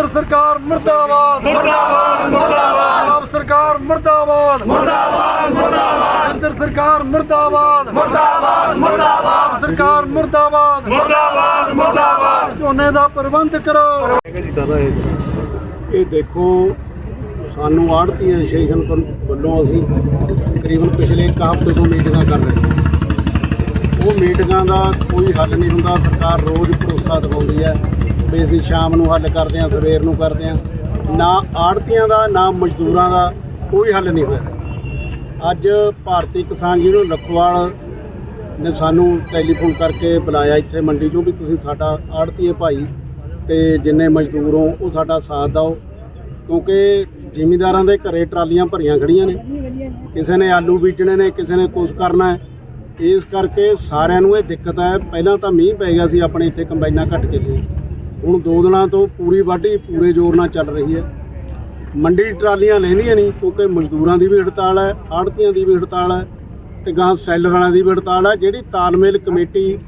ਕੇਂਦਰ ਸਰਕਾਰ ਮੁਰਦਾਬਾਦ। ਮੁਰਦਾਬਾਦ ਮੁਰਦਾਬਾਦ। ਆਪ ਸਰਕਾਰ ਮੁਰਦਾਬਾਦ। ਮੁਰਦਾਬਾਦ ਮੁਰਦਾਬਾਦ। ਕੇਂਦਰ ਸਰਕਾਰ ਮੁਰਦਾਬਾਦ। ਮੁਰਦਾਬਾਦ ਮੁਰਦਾਬਾਦ। ਸਰਕਾਰ ਮੁਰਦਾਬਾਦ। ਮੁਰਦਾਬਾਦ ਮੁਰਦਾਬਾਦ। ਝੋਨੇ ਦਾ ਪ੍ਰਬੰਧ ਕਰੋ। ਇਹ ਦੇਖੋ ਸਾਨੂੰ ਆੜਤੀ ਐਸੋਸੀਏਸ਼ਨ ਵੱਲ- ਵੱਲੋਂ ਅਸੀਂ ਤਕਰੀਬਨ ਪਿਛਲੇ ਇੱਕ ਹਫ਼ਤੇ ਤੋਂ ਮੀਟਿੰਗਾਂ ਕਰ ਰਹੇ ਹਾਂ। ਉਹ ਮੀਟਿੰਗਾਂ ਦਾ ਕੋਈ ਹੱਲ ਨਹੀਂ ਹੁੰਦਾ। ਸਰਕਾਰ ਰੋਜ਼ ਭਰੋਸਾ ਦਿਵਾਉਂਦੀ ਹੈ। ਵੀ ਅਸੀਂ ਸ਼ਾਮ ਨੂੰ ਹੱਲ ਕਰਦੇ ਹਾਂ, ਸਵੇਰ ਨੂੰ ਕਰਦੇ ਹਾਂ। ਨਾ ਆੜਤੀਆਂ ਦਾ, ਨਾ ਮਜ਼ਦੂਰਾਂ ਦਾ ਕੋਈ ਹੱਲ ਨਹੀਂ ਹੋਇਆ। ਅੱਜ ਭਾਰਤੀ ਕਿਸਾਨ ਯੂਨੀਅਨ ਲਖਵਾਲ ਨੇ ਸਾਨੂੰ ਟੈਲੀਫੋਨ ਕਰਕੇ ਬੁਲਾਇਆ ਇੱਥੇ ਮੰਡੀ ਚੋਂ ਵੀ ਤੁਸੀਂ ਸਾਡਾ ਆੜਤੀਏ ਭਾਈ ਤੇ ਜਿੰਨੇ ਮਜ਼ਦੂਰ ਹੋ, ਉਹ ਸਾਡਾ ਸਾਥ ਦਿਓ। ਕਿਉਂਕਿ ਜ਼ਿਮੀਂਦਾਰਾਂ ਦੇ ਘਰੇ ਟਰਾਲੀਆਂ ਭਰੀਆਂ ਖੜੀਆਂ ਨੇ। ਕਿਸੇ ਨੇ ਆਲੂ ਬੀਜਣੇ ਨੇ, ਕਿਸੇ ਨੇ ਕੁਝ ਕਰਨਾ ਇਸ ਕਰਕੇ ਸਾਰਿਆਂ ਨੂੰ ਇਹ ਦਿੱਕਤ ਹੈ। ਪਹਿਲਾਂ ਤਾਂ ਮੀਂਹ ਪੈ ਗਿਆ ਸੀ, ਆਪਣੇ ਇੱਥੇ ਕੰਬਾਈਨਾਂ ਘੱਟ ਚੱਲੀ ਹੁਣ ਦੋ ਦਿਨਾਂ ਤੋਂ ਪੂਰੀ ਵਾਢੀ ਪੂਰੇ ਜ਼ੋਰ ਨਾਲ ਚੱਲ ਰਹੀ ਹੈ। ਮੰਡੀ ਟਰਾਲੀਆਂ ਲੈਂਦੀਆਂ ਨਹੀਂ, ਕਿਉਂਕਿ ਮਜ਼ਦੂਰਾਂ ਦੀ ਵੀ ਹੜਤਾਲ ਹੈ, ਆੜਤੀਆਂ ਦੀ ਵੀ ਹੜਤਾਲ ਹੈ ਤੇ ਗਾਂ ਸੈਲਰ ਵਾਲਿਆਂ ਦੀ ਵੀ ਹੜਤਾਲ ਹੈ। ਜਿਹੜੀ ਤਾਲਮੇਲ ਕਮੇਟੀ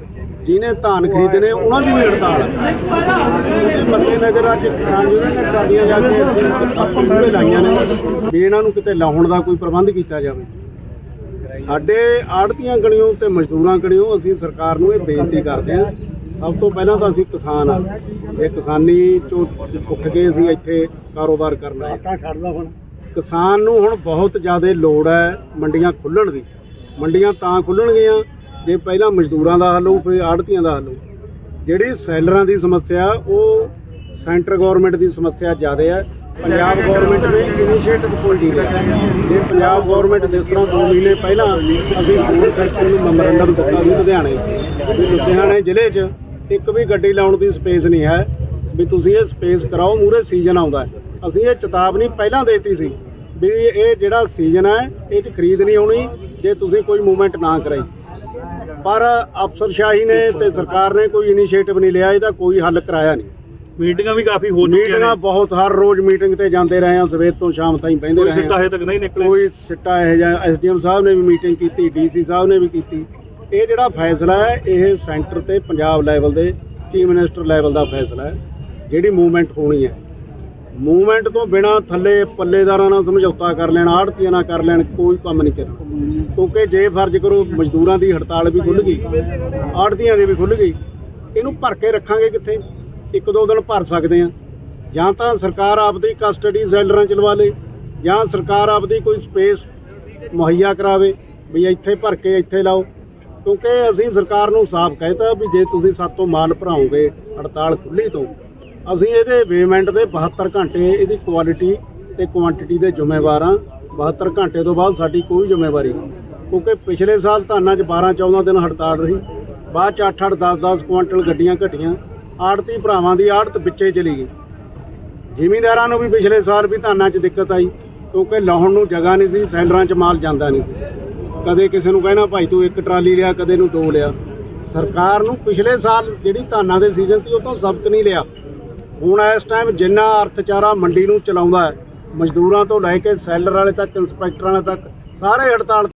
ਜਿਹਨੇ ਧਾਨ ਖਰੀਦਣੇ, ਉਹਨਾਂ ਦੀ ਵੀ ਹੜਤਾਲ ਹੈ। ਉਹਦੇ ਮੱਦੇ ਨਜ਼ਰ ਅੱਜ ਕਿਸਾਨ ਯੂਨੀਅਨ ਨੇ ਟਰਾਲੀਆਂ ਜਾ ਕੇ ਆਪਾਂ ਮੂਹਰੇ ਲਾਈਆਂ ਨੇ। ਵੀ ਇਹਨਾਂ ਨੂੰ ਕਿਤੇ ਲਾਉਣ ਦਾ ਕੋਈ ਪ੍ਰਬੰਧ ਕੀਤਾ ਜਾਵੇ। ਸਾਡੇ ਆੜਤੀਆਂ ਗਣਿਓ ਤੇ ਮਜ਼ਦੂਰਾਂ ਗਣਿਓ ਅਸੀਂ ਸਰਕਾਰ ਨੂੰ ਇਹ ਬੇਨਤੀ ਕਰਦੇ ਹਾਂ ਸਭ ਤੋਂ ਪਹਿਲਾਂ ਤਾਂ ਅਸੀਂ ਕਿਸਾਨ ਆ। ਇਹ ਕਿਸਾਨੀ ਚੋਂ ਉੱਠ ਕੇ ਅਸੀਂ ਇੱਥੇ ਕਾਰੋਬਾਰ ਕਰਨਾ ਹੈ। ਕਿਸਾਨ ਨੂੰ ਹੁਣ ਬਹੁਤ ਜ਼ਿਆਦਾ ਲੋੜ ਹੈ ਮੰਡੀਆਂ ਖੁੱਲਣ ਦੀ। ਮੰਡੀਆਂ ਤਾਂ ਖੁੱਲਣਗੀਆਂ ਜੇ ਪਹਿਲਾਂ ਮਜ਼ਦੂਰਾਂ ਦਾ ਹੱਲ ਹੋਊ ਫਿਰ ਆੜਤੀਆਂ ਦਾ ਹੱਲ ਹੋਊ। ਜਿਹੜੀ ਸੈਲਰਾਂ ਦੀ ਸਮੱਸਿਆ ਉਹ ਸੈਂਟਰ ਗਵਰਨਮੈਂਟ ਦੀ ਸਮੱਸਿਆ ਜ਼ਿਆਦਾ ਹੈ। ਪੰਜਾਬ ਗਵਰਨਮੈਂਟ ਨੇ ਇਨੀਸ਼ੀਏਟਿਵ ਕੋਈ ਨਹੀਂ ਲਿਆ ਜੇ ਪੰਜਾਬ ਗਵਰਨਮੈਂਟ ਜਿਸ ਤਰ੍ਹਾਂ 2 ਮਹੀਨੇ ਪਹਿਲਾਂ ਅਸੀਂ ਫੂਡ ਸੈਕਟਰ ਨੂੰ ਮੈਮੋਰੈਂਡਮ ਦਿੱਤਾ ਸੀ ਲੁਧਿਆਣੇ ਲੁਧਿਆਣੇ ਜ਼ਿਲ੍ਹੇ 'ਚ ਇੱਕ ਵੀ ਗੱਡੀ ਲਾਉਣ ਦੀ ਸਪੇਸ ਨਹੀਂ ਹੈ ਵੀ ਤੁਸੀਂ ਇਹ ਸਪੇਸ ਕਰਾਓ ਮੂਰੇ ਸੀਜ਼ਨ ਆਉਂਦਾ। ਅਸੀਂ ਇਹ ਚੇਤਾਵਨੀ ਪਹਿਲਾਂ ਦੇਤੀ ਸੀ ਵੀ ਇਹ ਜਿਹੜਾ ਸੀਜ਼ਨ ਹੈ ਇਹ 'ਚ ਖਰੀਦ ਨਹੀਂ ਹੋਣੀ ਜੇ ਤੁਸੀਂ ਕੋਈ ਮੂਵਮੈਂਟ ਨਾ ਕਰਾਈ ਪਰ ਅਫਸਰਸ਼ਾਹੀ ਨੇ ਤੇ ਸਰਕਾਰ ਨੇ ਕੋਈ ਇਨੀਸ਼ੀਏਟਿਵ ਨਹੀਂ ਲਿਆ ਇਹਦਾ ਕੋਈ ਹੱਲ ਕਰਾਇਆ ਨਹੀਂ। ਮੀਟਿੰਗਾਂ ਵੀ ਕਾਫੀ ਹੋ ਚੁੱਕੀਆਂ ਮੀਟਿੰਗਾਂ ਨੇ। ਬਹੁਤ ਹਰ ਰੋਜ਼ ਮੀਟਿੰਗ ਤੇ ਜਾਂਦੇ ਰਹੇ ਆ ਸਵੇਰ ਤੋਂ ਸ਼ਾਮ ਤਾਈਂ ਕੋਈ ਰਹੇ ਸਿੱਟਾ ਹਾਂ। ਹਜੇ ਤੱਕ ਨਹੀਂ ਨਿਕਲੇ ਕੋਈ ਸਿੱਟਾ ਇਹ ਜਿਹਾ ਐਸਡੀਐਮ ਸਾਹਿਬ ਨੇ ਵੀ ਮੀਟਿੰਗ ਕੀਤੀ ਡੀਸੀ ਸਾਹਿਬ ਨੇ ਵੀ ਕੀਤੀ। ਇਹ ਜਿਹੜਾ ਫੈਸਲਾ ਹੈ, ਇਹ ਸੈਂਟਰ ਤੇ ਪੰਜਾਬ ਲੈਵਲ ਦੇ ਚੀਫ ਮਿਨਿਸਟਰ ਲੈਵਲ ਦਾ ਫੈਸਲਾ ਹੈ, ਜਿਹੜੀ ਮੂਵਮੈਂਟ ਹੋਣੀ ਹੈ। ਮੂਵਮੈਂਟ ਤੋਂ ਬਿਨਾ ਥੱਲੇ ਪੱਲੇਦਾਰਾਂ ਨਾਲ ਸਮਝੌਤਾ ਕਰ ਲੈਣ, ਆੜਤੀਆਂ ਨਾਲ ਕਰ ਲੈਣ, ਕੋਈ ਕੰਮ ਨਹੀਂ ਚੱਲਣਾ। ਕਿਉਂਕਿ ਜੇ ਫਰਜ਼ ਕਰੋ ਮਜ਼ਦੂਰਾਂ ਦੀ ਹੜਤਾਲ ਵੀ ਖੁੱਲ ਗਈ, ਆੜਤੀਆਂ ਦੀ ਵੀ ਖੁੱਲ ਗਈ, ਇਹਨੂੰ ਭਰ ਕੇ ਰੱਖਾਂਗੇ ਕਿੱਥੇ? ਇੱਕ ਦੋ ਦਿਨ ਭਰ ਸਕਦੇ ਆ ਜਾਂ ਤਾਂ ਸਰਕਾਰ ਆਪਦੀ ਕਸਟਡੀ ਸੈਲਰਾਂ ਚ ਲਵਾ ਲੇ, ਜਾਂ ਸਰਕਾਰ ਆਪਦੀ ਕੋਈ ਸਪੇਸ ਮੁਹੱਈਆ ਕਰਾਵੇ, ਵੀ ਇੱਥੇ ਭਰ ਕੇ ਇੱਥੇ ਲਾਓ। ਕਿਉਂਕਿ ਅਸੀਂ ਸਰਕਾਰ ਨੂੰ ਸਾਫ਼ ਕਹਿਤਾ ਵੀ ਜੇ ਤੁਸੀਂ ਸਾਤੋਂ ਮਾਲ ਭਰਾਓਗੇ ਹੜਤਾਲ ਖੁੱਲੀ ਤੋਂ, ਅਸੀਂ ਇਹਦੇ ਪੇਮੈਂਟ ਦੇ 72 ਘੰਟੇ ਇਹਦੀ ਕੁਆਲਿਟੀ ਤੇ ਕੁਆਂਟੀਟੀ ਦੇ ਜ਼ਿੰਮੇਵਾਰ ਹਾਂ। 72 ਘੰਟੇ ਤੋਂ ਬਾਅਦ ਸਾਡੀ ਕੋਈ ਜ਼ਿੰਮੇਵਾਰੀ ਨਹੀਂ। ਕਿਉਂਕਿ ਪਿਛਲੇ ਸਾਲ ਧਾਨਾਂ 'ਚ 12 14 ਦਿਨ ਹੜਤਾਲ ਰਹੀ, ਬਾਅਦ 'ਚ 8 8 10 10 ਕੁਆਂਟਲ ਗੱਡੀਆਂ ਘਟੀਆਂ ਆੜਤੀ ਭਰਾਵਾਂ ਦੀ ਆੜਤ ਵਿੱਚੇ ਚਲੀ ਗਈ। ਜ਼ਿਮੀਂਦਾਰਾਂ ਨੂੰ ਵੀ ਪਿਛਲੇ ਸਾਲ ਵੀ ਧਾਨਾਂ 'ਚ ਦਿੱਕਤ ਆਈ, ਕਿਉਂਕਿ ਲਾਉਣ ਨੂੰ ਜਗ੍ਹਾ ਨਹੀਂ ਸੀ ਸੈਲਰਾਂ 'ਚ ਮਾਲ ਜਾਂਦਾ ਨਹੀਂ ਸੀ। ਕਦੇ ਕਿਸੇ ਨੂੰ ਕਹਿਣਾ, ਭਾਈ ਤੂੰ ਇੱਕ ਟਰਾਲੀ ਲਿਆ, ਕਦੇ ਨੂੰ ਦੋ ਲਿਆ। ਸਰਕਾਰ ਨੂੰ ਪਿਛਲੇ ਸਾਲ ਜਿਹੜੀ ਧਾਨਾਂ ਦੇ ਸੀਜ਼ਨ ਸੀ, ਉਹ ਤੋਂ ਸਬਕ ਨਹੀਂ ਲਿਆ। ਹੁਣ ਇਸ ਟਾਈਮ ਜਿੰਨਾ ਅਰਥਚਾਰਾ ਮੰਡੀ ਨੂੰ ਚਲਾਉਂਦਾ ਹੈ, ਮਜ਼ਦੂਰਾਂ ਤੋਂ ਲੈ ਕੇ ਸੈਲਰ ਵਾਲੇ ਤੱਕ, ਇੰਸਪੈਕਟਰਾਂ ਵਾਲੇ ਤੱਕ, ਸਾਰੇ ਹੜਤਾਲ